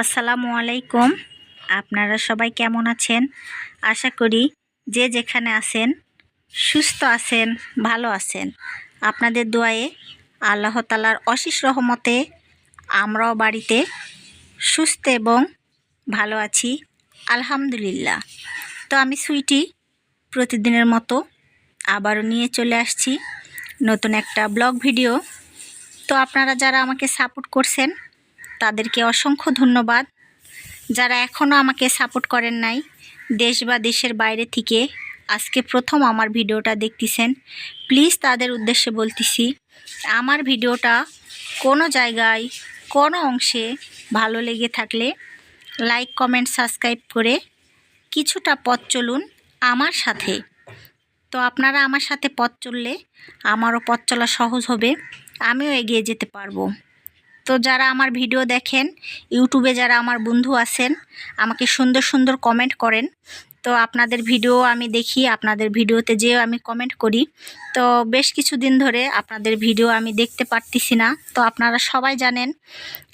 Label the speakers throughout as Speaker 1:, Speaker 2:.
Speaker 1: আসসালামু আলাইকুম। আপনারা সবাই কেমন আছেন? আশা করি যে যেখানে আছেন, সুস্থ আছেন, ভালো আছেন। আপনাদের দোয়ায়ে আল্লাহ তালার অশেষ রহমতে আমরাও বাড়িতে সুস্থ এবং ভালো আছি, আলহামদুলিল্লাহ। তো আমি সুইটি প্রতিদিনের মতো আবারও নিয়ে চলে আসছি নতুন একটা ব্লগ ভিডিও। তো আপনারা যারা আমাকে সাপোর্ট করছেন তাদেরকে অসংখ্য ধন্যবাদ। যারা এখনও আমাকে সাপোর্ট করেন নাই, দেশ বা দেশের বাইরে থেকে আজকে প্রথম আমার ভিডিওটা দেখতেছেন, প্লিজ তাদের উদ্দেশ্যে বলতেছি, আমার ভিডিওটা কোনো জায়গায়, কোনো অংশে ভালো লেগে থাকলে লাইক কমেন্ট সাবস্ক্রাইব করে কিছুটা পথ চলুন আমার সাথে। তো আপনারা আমার সাথে পথ চললে আমারও পথ চলা সহজ হবে, আমিও এগিয়ে যেতে পারব। তো যারা আমার ভিডিও দেখেন, ইউটিউবে যারা আমার বন্ধু আছেন, আমাকে সুন্দর সুন্দর কমেন্ট করেন। তো আপনাদের ভিডিও আমি দেখি, আপনাদের ভিডিওতে যেও আমি কমেন্ট করি। তো বেশ কিছুদিন ধরে আপনাদের ভিডিও আমি দেখতে পারতেছি না। তো আপনারা সবাই জানেন,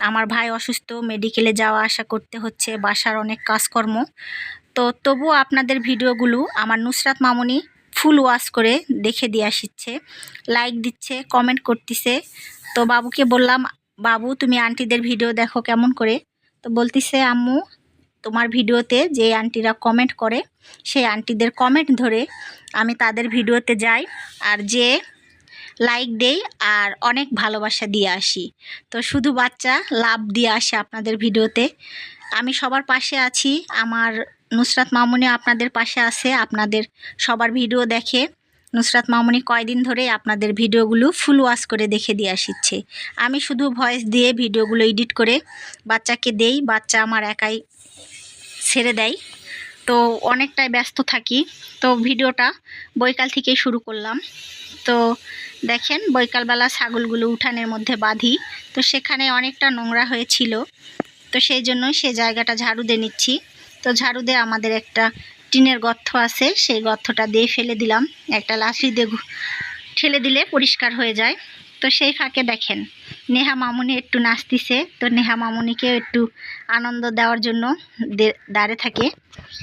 Speaker 1: আমার ভাই অসুস্থ মেডিকেলে যাওয়া আসা করতে হচ্ছে, বাসার অনেক কাজকর্ম। তো তবুও আপনাদের ভিডিওগুলো আমার নুসরাত মামুনি ফুল ওয়াশ করে দেখে দিয়ে আসছে। লাইক দিচ্ছে কমেন্ট করতেছে। তো বাবুকে বললাম বাবু, তুমি আন্টিদের ভিডিও দেখো কেমন করে? তো বলতিছে, আম্মু, তোমার ভিডিওতে যে আন্টিরা কমেন্ট করে, সেই আন্টিদের কমেন্ট ধরে আমি তাদের ভিডিওতে যাই আর যে লাইক দেই আর অনেক ভালোবাসা দিয়ে আসি। তো শুধু বাচ্চা, লাভ দিয়ে আসে আপনাদের ভিডিওতে আমি সবার পাশে আছি, আমার নুসরাত মামুনি আপনাদের পাশে আছে, আপনাদের সবার ভিডিও দেখে। নুসরাত মামুনি কয়দিন ধরে আপনাদের ভিডিওগুলো ফুল ওয়াশ করে দেখে দিয়ে আসিচ্ছে। আমি শুধু ভয়েস দিয়ে ভিডিওগুলো এডিট করে বাচ্চাকে দেই, বাচ্চা আমার একাই ছেড়ে দেয়। তো অনেকটাই ব্যস্ত থাকি। তো ভিডিওটা বৈকাল থেকেই শুরু করলাম। তো দেখেন বৈকালবেলা ছাগলগুলো উঠানের মধ্যে বাঁধি। তো সেখানে অনেকটা নোংরা হয়েছিল। তো সেই জন্যই সে জায়গাটা ঝাড়ু দিয়ে নিচ্ছি। তো ঝাড়ু দিয়ে আমাদের একটা টিনের গর্ত আছে, সেই গর্তটা দিয়ে ফেলে দিলাম। একটা লাঠি দিয়ে ঠেলে দিলে পরিষ্কার হয়ে যায়। তো সেই ফাঁকে দেখেন, নেহা মামুনি একটু নাচতিছে। তো নেহা মামুনিকে একটু আনন্দ দেওয়ার জন্য দাঁড়ে থাকে।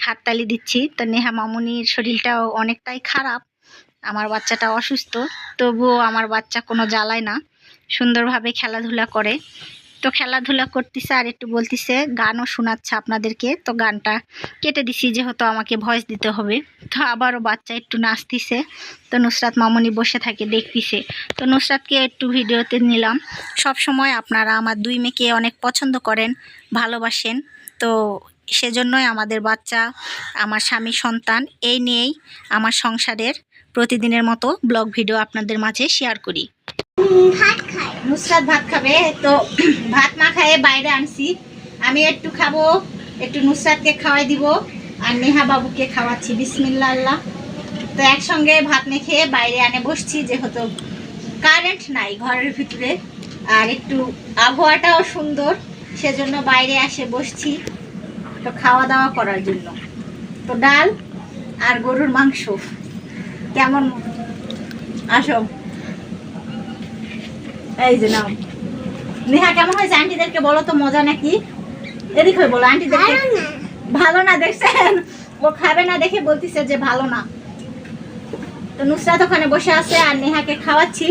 Speaker 1: হাততালি দিচ্ছি। তো নেহা মামুনির শরীরটাও অনেকটাই খারাপ। আমার বাচ্চাটা অসুস্থ। তবুও আমার বাচ্চা কোনো জ্বালায় না। সুন্দরভাবে খেলাধুলা করে। তো খেলাধুলা করতেছে আর একটু বলতিছে, গানও শোনাচ্ছে আপনাদেরকে। তো গানটা কেটে দিছি, যেহেতু আমাকে ভয়েস দিতে হবে। তো আবারও বাচ্চা একটু নাচতিছে। তো নুসরাত মামুনি বসে থাকে, দেখতিছে। তো নুসরাতকে একটু ভিডিওতে নিলাম। সব সময় আপনারা আমার দুই মেয়েকে অনেক পছন্দ করেন, ভালোবাসেন। তো সেজন্যই আমাদের বাচ্চা, আমার স্বামী, সন্তান, এই নিয়েই আমার সংসারের প্রতিদিনের মতো ব্লগ ভিডিও আপনাদের মাঝে শেয়ার করি। নুসরাত ভাত খাবে, তো ভাত মা খায়ে বাইরে আনছি। আমি একটু খাব, একটু নুসরাতকে খাওয়াই দিব, আর নেহা বাবুকে খাওয়াচ্ছি। বিসমিল্লা আল্লাহ তো একসঙ্গে ভাত মেখে বাইরে আনে বসছি, যেহেতু কারেন্ট নাই ঘরের ভিতরে, আর একটু আবহাওয়াটাও সুন্দর, সেজন্য বাইরে আসে বসছি, তো খাওয়া দাওয়া করার জন্য। তো ডাল আর গরুর মাংস, কেমন? আসো। এই যে নাও। নেহা কেমন হয়েছে? আন্টিদেরকে বলো তো মজা নাকি? এদিক হয়ে বলো আন্টিদেরকে।
Speaker 2: ভালো না।
Speaker 1: দেখছেন? ও খাবে না দেখে বলতিছে যে ভালো না। তো নুসরাত ওখানে বসে আছে আর নেহাকে খাওয়াচ্ছি।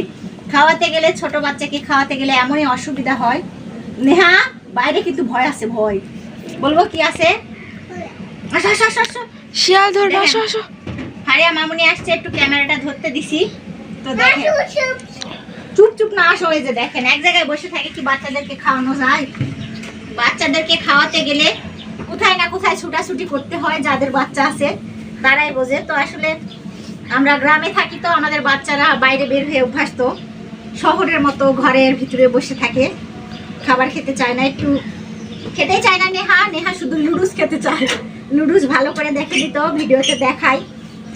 Speaker 1: খাওয়াতে গেলে ছোট বাচ্চাকে খাওয়াতে গেলে এমনই অসুবিধা হয়। নেহা বাইরে কিন্তু ভয় আছে ভয়। বলব কি আছে? আসো আসো আসো আসো।
Speaker 2: শিয়াল ধরবে আসো
Speaker 1: হারিয়া মামুনি আসছে একটু ক্যামেরাটা ধরতে দিছি। তো দেখেন। চুপ চুপ না আসো এই যে দেখেন। এক জায়গায় বসে থাকে কি বাচ্চাদেরকে খাওয়ানো যায়? বাচ্চাদেরকে খাওয়াতে গেলে কোথায় না কোথায় ছুটাছুটি করতে হয় যাদের বাচ্চা আছে, তারাই বোঝে। তো আসলে আমরা গ্রামে থাকি তো আমাদের বাচ্চারা বাইরে বের হয়ে অভ্যাস তো শহরের মতো ঘরের ভিতরে বসে থাকে। খাবার খেতে চায় না, একটু খেতে চায় না নেহা। নেহা শুধু নুডলস খেতে চায়। নুডলস ভালো করে দেখে দিত, ভিডিওতে দেখাই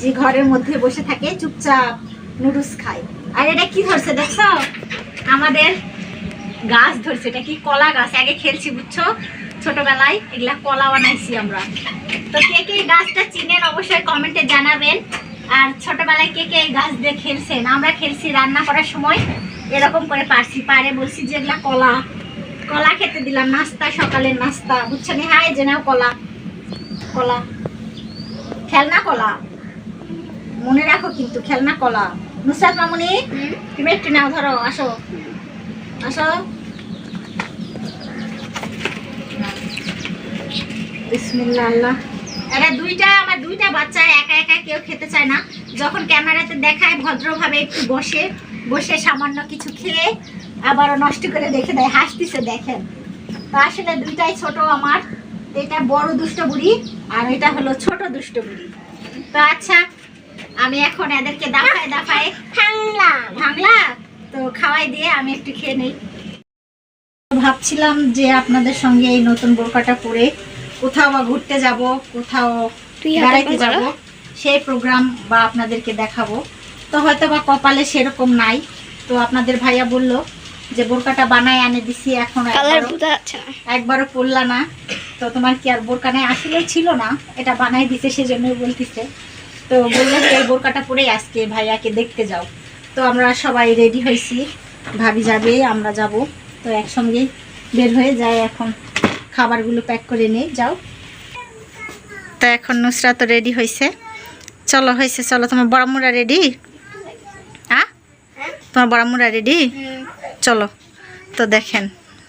Speaker 1: যে ঘরের মধ্যে বসে থাকে, চুপচাপ নুডলস খায়। আর এটা কি ধরছে দেখছ? আমাদের গাছ ধরছে। এটা কি কলা গাছ? আগে খেলছি, বুঝছ? ছোটবেলায় এগুলা কলা বানাইছি আমরা। তো কে কে গাছটা চিনেন অবশ্যই কমেন্টে জানাবেন। আর ছোটবেলায় কে কে এই গাছ দিয়ে খেলছেন? আমরা খেলছি, রান্না করার সময় এরকম করে পারছি, পারে বলছি যে এগুলা কলা। কলা খেতে দিলাম, নাস্তা, সকালের নাস্তা বুঝছেন হাই যে নাও কলা। কলা। খেলনা কলা। মনে রাখো কিন্তু, খেলনা কলা। নুসরাত মামুনি তুমি একটু নাও ধরো আসো। আসো। বিসমিল্লাহ। আল্লাহ এরা দুইটা আমার দুইটা বাচ্চা একা একা কেউ খেতে চায় না। যখন ক্যামেরাতে দেখায় ভদ্রভাবে একটু বসে বসে সামান্য কিছু খেয়ে আবারও নষ্ট করে দেয় হাসতিছে দেখেন। তো আসলে দুইটাই ছোট আমার এটা বড় দুষ্ট বুড়ি আর এটা হলো ছোট দুষ্ট বুড়ি তো আচ্ছা আমি এখন এদেরকে দাফায় দাফায়
Speaker 2: ঠান্ডা
Speaker 1: ভাঙলা তো খাওয়াই দিয়ে আমি একটু খেয়ে নেই। ভাবছিলাম যে আপনাদের সঙ্গে এই নতুন বোরকাটা পরে কোথাও বা ঘুরতে যাব কোথাও বেড়াইতে যাব সেই প্রোগ্রাম বা আপনাদেরকে দেখাবো। তো হয়তো বা কপালে সেরকম নাই। তো আপনাদের ভাইয়া বলল যে বোরকাটা বানায় আনে দিছি এখন একবারও-
Speaker 2: না।
Speaker 1: পড়লা না। তো তোমার কি আর বোরকা নেই? আসলে ছিল না। এটা বানাই দিতে সেজন্যই বলতিছে। তো বলল যে, এই বোরকাটা পরেই আজকে ভাইয়াকে দেখতে যাও। তো আমরা সবাই রেডি হয়েছি। ভাবি যাবে, আমরা যাব। তো একসঙ্গে বের হয়ে যায় এখন। খাবারগুলো প্যাক করে নিয়ে যাও। তো এখন নুসরা তো রেডি হয়েছে। চলো হয়েছে, চলো। তোমার বড়ামুড়া রেডি হ্যাঁ তোমার বড়ামুড়া রেডি চলো। তো দেখেন,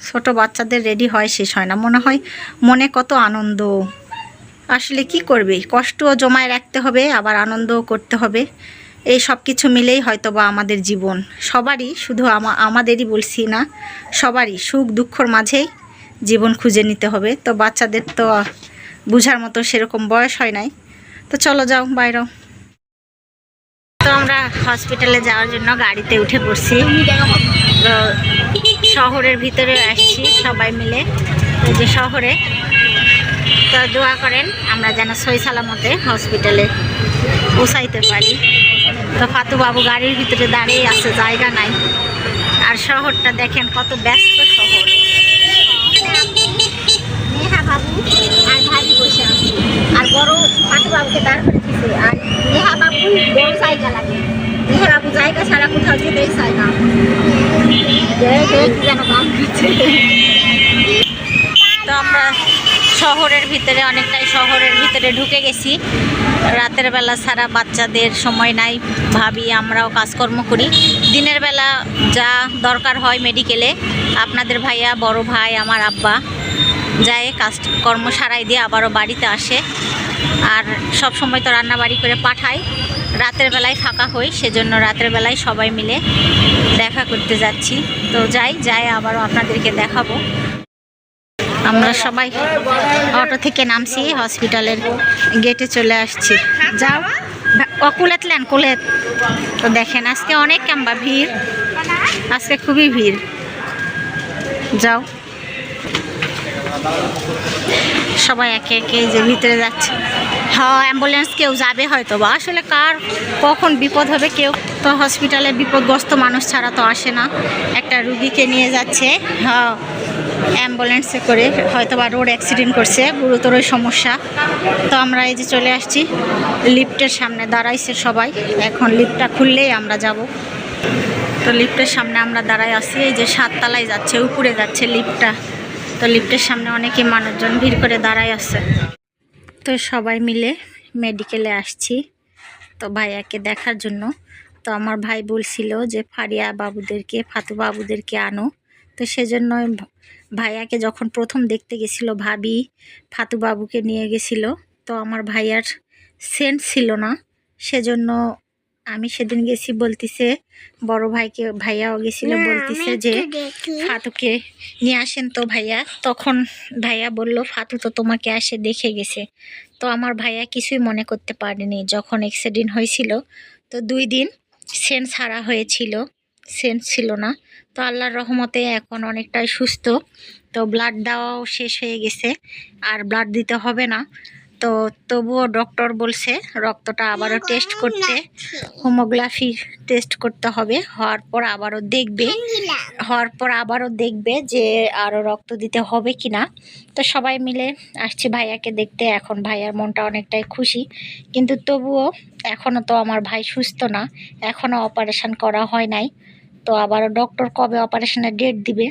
Speaker 1: ছোট বাচ্চাদের রেডি হয়, শেষ হয় না। মনে হয় মনে কত আনন্দ। আসলে কি করবে? কষ্টও জমায় রাখতে হবে, আবার আনন্দও করতে হবে। এই সব কিছু মিলেই হয়তো বা আমাদের জীবন। সবারই, শুধু আমা- আমাদেরই বলছি না, সবারই সুখ দুঃখর মাঝেই জীবন খুঁজে নিতে হবে। তো বাচ্চাদের তো বুঝার মতো সেরকম বয়স হয় নাই। তো চলো যাও বাইরেও তো আমরা হসপিটালে যাওয়ার জন্য গাড়িতে উঠে পড়ছি। শহরের ভিতরে আসছি সবাই মিলে। যে শহরে। তো দোয়া করেন আমরা যেন সই সালামতে হসপিটালে পৌঁছাইতে পারি। তো ফাতু বাবু গাড়ির ভিতরে দাঁড়িয়ে আছে জায়গা নাই। আর শহরটা দেখেন কত ব্যস্ত শহর। নেহা বাবু আর ভাবি বসে আছে। আর বড় ফাতু বাবুকে দাঁড় করে দিছে। আর নেহা বাবু বড় জায়গা লাগে। নেহা বাবু জায়গা ছাড়া কোথাও যেতেই চায় না। যেন বাম দিচ্ছে। শহরের ভিতরে, অনেকটাই শহরের ভিতরে ঢুকে গেছি। রাতের বেলা ছাড়া বাচ্চাদের সময় নাই, ভাবি, আমরাও কাজকর্ম করি। দিনের বেলা যা দরকার হয় মেডিকেলে, আপনাদের ভাইয়া, বড় ভাই, আমার আব্বা, যায় কাজকর্ম সারাই দিয়ে আবারও বাড়িতে আসে। আর সব সময় তো রান্না বাড়ি করে পাঠাই। রাতের বেলায় ফাঁকা হই, সেজন্য রাতের বেলায় সবাই মিলে দেখা করতে যাচ্ছি। তো যাই যাই আবারও আপনাদেরকে দেখাবো। আমরা সবাই অটো থেকে নামছি হসপিটালের গেটে চলে আসছি। যাও ও কুলেতলেন কুলেত। তো দেখেন, আজকে অনেক কাম্বা ভিড়। আজকে খুবই ভিড়। যাও। সবাই একে একে যে ভিতরে যাচ্ছে। হ্যাঁ অ্যাম্বুলেন্স কেউ যাবে হয়তো বা। আসলে কার কখন বিপদ হবে, কেউ তো হসপিটালে বিপদগ্রস্ত মানুষ ছাড়া তো আসে না। একটা রুগীকে নিয়ে যাচ্ছে। হ্যাঁ। অ্যাম্বুলেন্সে করে হয়তো বা রোড অ্যাক্সিডেন্ট করছে, গুরুতর সমস্যা। তো আমরা এই যে চলে আসছি, লিফটের সামনে দাঁড়াইছে সবাই। এখন লিফটটা খুললেই আমরা যাব। তো লিফটের সামনে আমরা দাঁড়াই আছি, এই যে সাততলায় যাচ্ছে, উপরে যাচ্ছে লিফটটা। তো লিফটের সামনে অনেকে মানুষজন ভিড় করে দাঁড়ায় আছে। তো সবাই মিলে মেডিকেলে আসছি, তো ভাইয়াকে দেখার জন্য। তো আমার ভাই বলছিল যে ফারিয়া বাবুদেরকে, ফাতু বাবুদেরকে আনো। তো সেজন্য ভাইয়াকে যখন প্রথম দেখতে গেছিল ভাবি ফাতু বাবুকে নিয়ে গেছিল তো আমার ভাইয়ার সেন্ট ছিল না। সেজন্য আমি সেদিন গেছি বলতিছে বড় ভাইকে ভাইয়াও গেছিল বলতিছে যে ফাতুকে নিয়ে আসেন তো ভাইয়া। তখন ভাইয়া বলল ফাতু তো তোমাকে আসে দেখে গেছে। তো আমার ভাইয়া কিছুই মনে করতে পারেনি। যখন অ্যাক্সিডেন্ট হয়েছিল তো দুই দিন সেন্স হারা হয়েছিল। সেন্স ছিল না। তো আল্লাহর রহমতে এখন অনেকটাই সুস্থ। তো ব্লাড দেওয়াও শেষ হয়ে গেছে, আর ব্লাড দিতে হবে না। তো তবুও ডক্টর বলছে, রক্তটা আবারও টেস্ট করতে। হোমোগ্রাফি টেস্ট করতে হবে। হওয়ার পর আবারও দেখবে। হওয়ার পর আবারও দেখবে যে আরও রক্ত দিতে হবে কি না তো সবাই মিলে আসছি ভাইয়াকে দেখতে। এখন ভাইয়ার মনটা অনেকটাই খুশি। কিন্তু তবুও এখনও তো আমার ভাই সুস্থ না। এখনও অপারেশন করা হয় নাই। তো আবারও ডক্টর কবে অপারেশনের ডেট দিবে?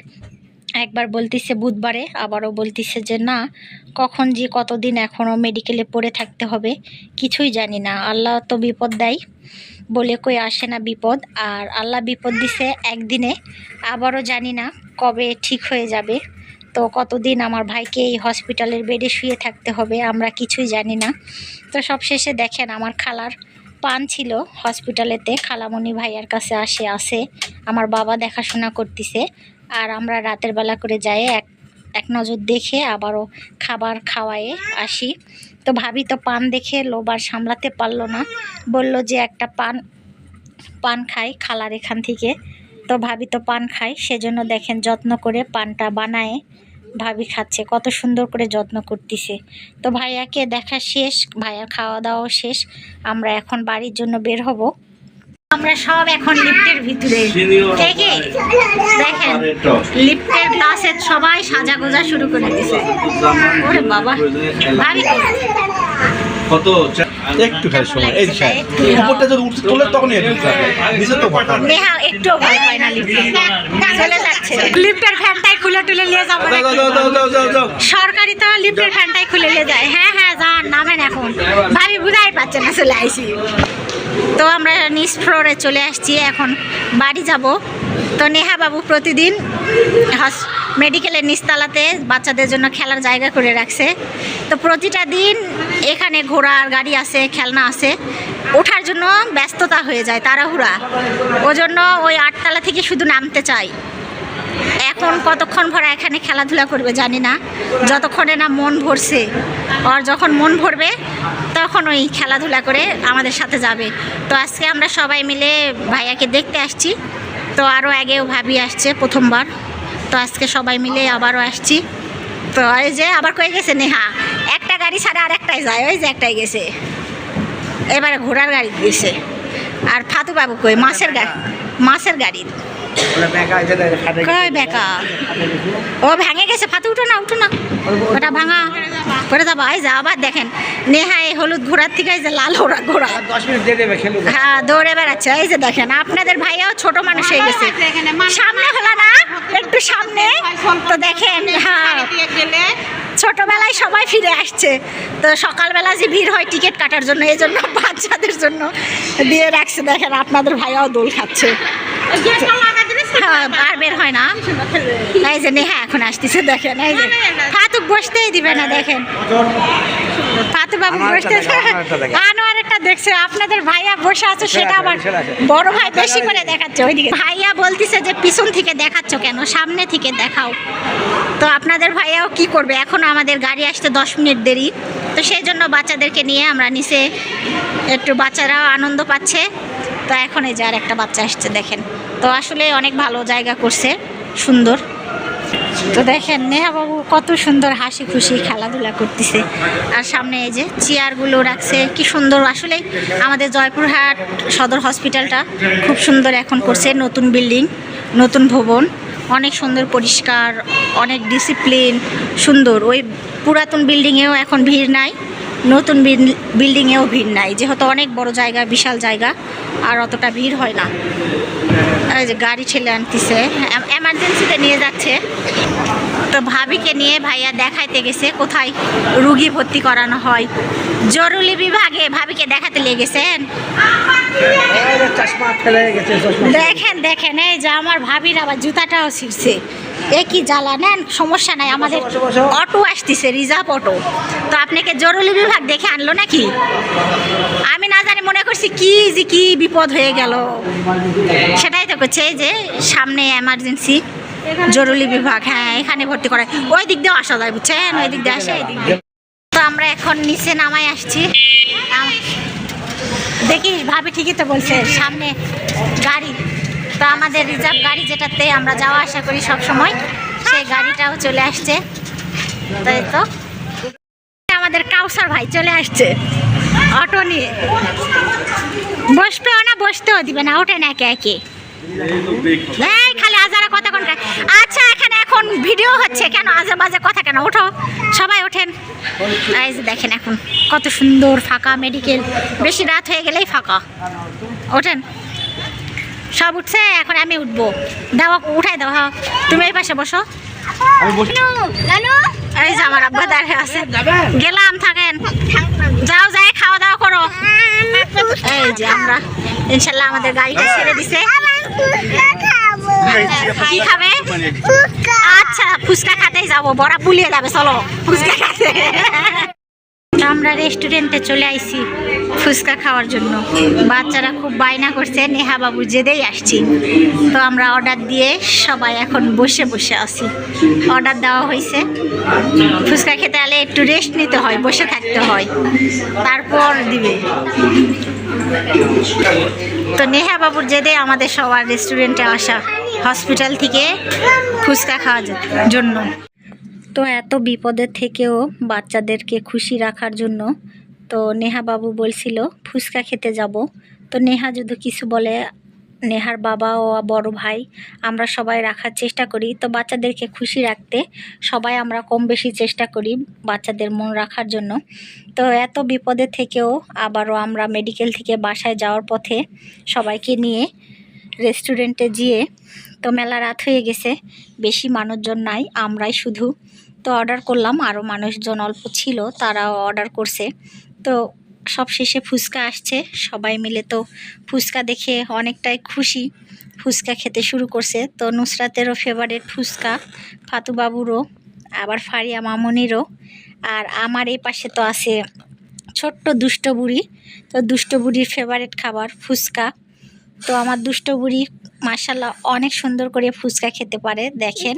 Speaker 1: একবার বলতিছে বুধবারে, আবারও বলতিছে যে না, কখন যে কতদিন এখনও মেডিকেলে পড়ে থাকতে হবে, কিছুই জানি না। আল্লাহ তো বিপদ দেয় বলে কই আসে না বিপদ। আর আল্লাহ বিপদ দিছে একদিনে, আবারও জানি না কবে ঠিক হয়ে যাবে। তো কতদিন আমার ভাইকে এই হসপিটালের বেডে শুয়ে থাকতে হবে, আমরা কিছুই জানি না। তো সব শেষে দেখেন আমার খালার পান ছিল হসপিটালেতে, খালামণি ভাইয়ার কাছে আসে আসে, আমার বাবা দেখাশোনা করতেছে, আর আমরা রাতের বেলা করে যাই, এক এক নজর দেখে আবারও খাবার খাওয়ায়ে আসি। তো ভাবি তো পান দেখে লোবার সামলাতে পারল না, বলল যে একটা পান পান খাই খালার এখান থেকে। তো ভাবি তো পান খাই সেজন্য দেখেন যত্ন করে পানটা বানায়। ভাবি খাচ্ছে, কত সুন্দর করে যত্ন করতেছে। তো ভাইয়াকে দেখা শেষ, ভাইয়ার খাওয়া দাওয়া শেষ। আমরা এখন বাড়ির জন্য বের হব। আমরা সব এখন লিফটের ভিতরে। কে কে? দেখেন, লিফটের ক্লাসে সবাই সাজা গোজা শুরু করে দিছে। ওরে বাবা। ভাবি
Speaker 3: কত? একটু খালি সময় এই স্যার উপরটা যদি উঠতে তোলে একটু নিচে তো ফাঁকা
Speaker 1: নেহা একটু ভয় পায় না লিফটে। চলে যাচ্ছে। লিফটের ফ্যানটাই খুলে টুলে নিয়ে যাব
Speaker 3: যাও যাও যাও যাও যাও যাও
Speaker 1: সরকারি তো লিফটের ফ্যানটাই খুলে নিয়ে যায়। হ্যাঁ হ্যাঁ যান নামেন এখন। ভাবি বুঝাই পাচ্ছে না চলে আইসি তো আমরা নিচ ফ্লোরে চলে আসছি এখন বাড়ি যাব। তো নেহা বাবু প্রতিদিন হস মেডিকেলের নিচতলাতে বাচ্চাদের জন্য খেলার জায়গা করে রাখছে। তো প্রতিটা দিন এখানে ঘোড়ার গাড়ি আছে, খেলনা আছে। ওঠার জন্য ব্যস্ততা হয়ে যায়, তাড়াহুড়া। ওজন্য ওই আটতলা থেকে শুধু নামতে চাই। এখন কতক্ষণ ভরা এখানে খেলাধুলা করবে জানি না। যতক্ষণে না মন ভরছে, আর যখন মন ভরবে, তখন ওই খেলাধুলা করে আমাদের সাথে যাবে। তো আজকে আমরা সবাই মিলে ভাইয়াকে দেখতে আসছি। তো আরও আগেও ভাবি আসছে প্রথমবার। তো আজকে সবাই মিলে আবারও আসছি। তো এই যে আবার কয়ে গেছে, নেহা, একটা গাড়ি ছাড়া আর একটাই যায়, ওই যে একটাই গেছে। এবারে ঘোড়ার গাড়ি গেছে। আর ফাতুবাবু কই? মাছের গাড়ি মাছের গাড়ি। কই বেকা? ও ভেঙে গেছে ফাতে উঠো না উঠো না। ওটা ভাঙা। করে যাব এই যে আবার দেখেন। নেহা এই হলুদ ঘোড়ার থেকে এই যে লাল ঘোড়া ঘোড়া।
Speaker 4: দশ মিনিট দিয়ে দেবে খেলুক।
Speaker 1: হ্যাঁ দৌড়ে বেড়াচ্ছে। এই যে দেখেন আপনাদের ভাইয়াও ছোট মানুষ হয়ে গেছে। সামনে হলো না একটু সামনে। তো দেখেন হ্যাঁ। ছোটবেলায় সবাই ফিরে আসছে। তো সকালবেলা যে ভিড় হয় টিকিট কাটার জন্য এই জন্য বাচ্চাদের জন্য দিয়ে রাখছে। দেখেন আপনাদের ভাইয়াও দোল খাচ্ছে। আর বের হয় না। এই যে নেহা এখন আসতেছে দেখেন এই যে। ফাতুক বসতেই দিবে না দেখেন। ফাতু বাবু
Speaker 4: আমার একটা
Speaker 1: আনোয়ার একটা দেখছে আপনাদের ভাইয়া বসে আছে সেটা
Speaker 4: আছে।
Speaker 1: বড় ভাই বেশি করে দেখাচ্ছে ওইদিকে। ভাইয়া বলতিছে যে পিছন থেকে দেখাচ্ছ কেন? সামনে থেকে দেখাও। তো আপনাদের ভাইয়াও কি করবে? এখন আমাদের গাড়ি আসতে দশ মিনিট দেরি। তো সেই জন্য বাচ্চাদেরকে নিয়ে আমরা নিচে একটু বাচ্চারাও আনন্দ পাচ্ছে। তো এখন এই যে আর একটা বাচ্চা আসছে দেখেন। তো আসলে অনেক ভালো জায়গা করছে, সুন্দর। তো দেখেন, নেহা বাবু কত সুন্দর হাসি খুশি খেলাধুলা করতেছে। আর সামনে এই যে চেয়ারগুলো রাখছে, কি সুন্দর। আসলে আমাদের জয়পুরহাট সদর হসপিটালটা খুব সুন্দর এখন করছে, নতুন বিল্ডিং, নতুন ভবন, অনেক সুন্দর পরিষ্কার, অনেক ডিসিপ্লিন সুন্দর। ওই পুরাতন বিল্ডিংয়েও এখন ভিড় নাই। নতুন বিল- বিল্ডিংয়েও ভিড় নাই। যেহেতু অনেক বড় জায়গা বিশাল জায়গা আর অতটা ভিড় হয় না। এই যে গাড়ি ঠেলে আনতেছে। এম- এমার্জেন্সিতে নিয়ে যাচ্ছে। তো ভাবিকে নিয়ে ভাইয়া দেখাইতে গেছে কোথায় রুগী ভর্তি করানো হয়। জরুরি বিভাগে ভাবিকে দেখাতে লেগেছেন
Speaker 4: চশমা ফেলে গেছে চশমা
Speaker 1: দেখেন দেখেন এই যে আমার ভাবির আবার জুতাটাও ছিঁড়ছে। এ কি জ্বালা? নেন সমস্যা নাই আমাদের। অটো আসতেছে রিজার্ভ অটো। তো আপনাকে জরুরি বিভাগ দেখে আনলো নাকি? আমি না জানি মনে করছি কি যে কি বিপদ হয়ে গেল। সেটাই তো করছে এই যে সামনে এমার্জেন্সি জরুরি বিভাগ হ্যাঁ এখানে ভর্তি করে। ওই দিক দিয়েও আসা যায় বুঝছেন? ওই দিক দিয়ে আসে এই দিক দিয়ে। তো আমরা এখন নিচে নামাই আসছি। দেখিস ভাবি ঠিকই তো বলছে সামনে গাড়ি। তো আমাদের রিজার্ভ গাড়ি যেটাতে আমরা যাওয়া আসা করি সব সময় সেই গাড়িটাও চলে আসছে। তাই তো? আমাদের কাউসার ভাই চলে আসছে অটো নিয়ে। বসবেও না, বসতেও দিবে না ওঠে না একে একে। এই খালি আজারা কথা কোন আচ্ছা এখানে এখন ভিডিও হচ্ছে কেন? আজে বাজে কথা কেন? ওঠো, সবাই ওঠেন। এই যে দেখেন এখন কত সুন্দর ফাঁকা মেডিকেল বেশি রাত হয়ে গেলেই ফাঁকা। ওঠেন। সব উঠছে এখন আমি উঠবো। দাও উঠাই দাও হ্যাঁ। তুমি এই পাশে বসো। এই যে আমার আব্বা দাঁড়িয়ে আছে। গেলাম থাকেন। যাও যাই খাওয়া দাওয়া করো। এই যে আমরা ইনশাল্লাহ আমাদের গাড়িটা ছেড়ে দিছে। কি খাবে? আচ্ছা ফুচকা খাতেই যাব। বড়া পুলিয়ে যাবে চলো। ফুচকা খাতে। আমরা রেস্টুরেন্টে চলে আইছি ফুচকা খাওয়ার জন্য। বাচ্চারা খুব বায়না করছে, নেহা বাবু জেদেই আসছি। তো আমরা অর্ডার দিয়ে সবাই এখন বসে বসে আছি। অর্ডার দেওয়া হয়েছে ফুচকা খেতে হলে একটু রেস্ট নিতে হয়, বসে থাকতে হয়। তারপর দিবে। তো নেহা বাবুর জেদে আমাদের সবার রেস্টুরেন্টে আসা হসপিটাল থেকে ফুচকা খাওয়ার জন্য। তো এত বিপদের থেকেও বাচ্চাদেরকে খুশি রাখার জন্য তো নেহা বাবু বলছিল, ফুচকা খেতে যাব। তো নেহা যদি কিছু বলে, নেহার বাবা ও বড় ভাই, আমরা সবাই রাখার চেষ্টা করি। তো বাচ্চাদেরকে খুশি রাখতে সবাই আমরা কম বেশি চেষ্টা করি বাচ্চাদের মন রাখার জন্য। তো এত বিপদের থেকেও আবারও আমরা মেডিকেল থেকে বাসায় যাওয়ার পথে সবাইকে নিয়ে রেস্টুরেন্টে গিয়ে, তো মেলা রাত হয়ে গেছে, বেশি মানুষজন নাই, আমরাই শুধু তো অর্ডার করলাম। আরও মানুষজন অল্প ছিল, তারাও অর্ডার করছে। তো সব শেষে ফুচকা আসছে। সবাই মিলে তো ফুচকা দেখে অনেকটাই খুশি। ফুচকা খেতে শুরু করছে। তো নুসরাতেরও ফেভারিট ফুচকা, ফাতুবাবুরও, আবার ফারিয়া মামনিরও। আর আমার এই পাশে তো আছে ছোট্ট দুষ্ট বুড়ি। তো দুষ্ট বুড়ির ফেভারিট খাবার ফুচকা। তো আমার দুষ্ট বুড়ি মার্শাল্লাহ অনেক সুন্দর করে ফুচকা খেতে পারে দেখেন।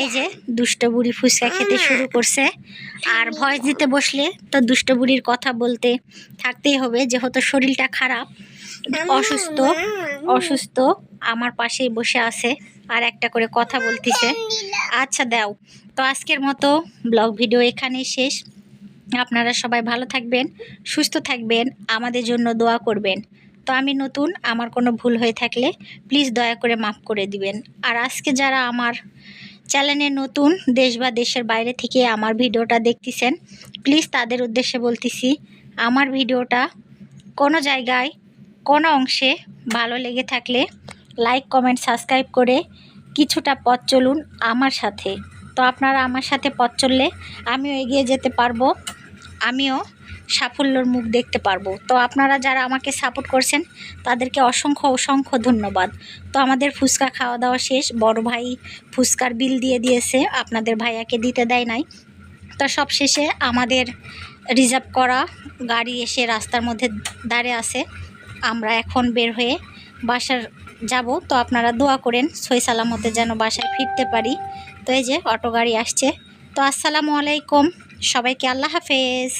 Speaker 1: এই যে দুষ্ট বুড়ি ফুচকা খেতে শুরু করছে। আর ভয়েস দিতে বসলে তো দুষ্ট বুড়ির কথা বলতে থাকতেই হবে যেহেতু শরীরটা খারাপ অসুস্থ অসুস্থ আমার পাশেই বসে আছে আর একটা করে কথা বলতেছে। আচ্ছা দাও। তো আজকের মতো ব্লগ ভিডিও এখানেই শেষ। আপনারা সবাই ভালো থাকবেন সুস্থ থাকবেন আমাদের জন্য দোয়া করবেন। তো আমি নতুন, আমার কোনো ভুল হয়ে থাকলে প্লিজ দয়া করে মাফ করে দিবেন। আর আজকে যারা আমার চ্যানেলে নতুন, দেশ বা দেশের বাইরে থেকে আমার ভিডিওটা দেখতেছেন প্লিজ তাদের উদ্দেশ্যে বলতেছি, আমার ভিডিওটা কোনো জায়গায়, কোনো অংশে ভালো লেগে থাকলে লাইক কমেন্ট সাবস্ক্রাইব করে কিছুটা পথ চলুন আমার সাথে। তো আপনারা আমার সাথে পথ চললে আমিও এগিয়ে যেতে পারব। আমিও সাফল্যর মুখ দেখতে পারব। তো আপনারা যারা আমাকে সাপোর্ট করছেন, তাদেরকে অসংখ্য অসংখ্য ধন্যবাদ। তো আমাদের ফুচকা খাওয়া দাওয়া শেষ। বড় ভাই ফুচকার বিল দিয়ে দিয়েছে। আপনাদের ভাইয়াকে দিতে দেয় নাই। তো সব শেষে আমাদের রিজার্ভ করা গাড়ি এসে রাস্তার মধ্যে দাঁড়িয়ে আছে। আমরা এখন বের হয়ে বাসার যাব। তো আপনারা দোয়া করেন, সই সালামতে যেন বাসায় ফিরতে পারি। তো এই যে অটো গাড়ি আসছে। তো আসসালামু আলাইকুম। সবাইকে আল্লাহ হাফেজ।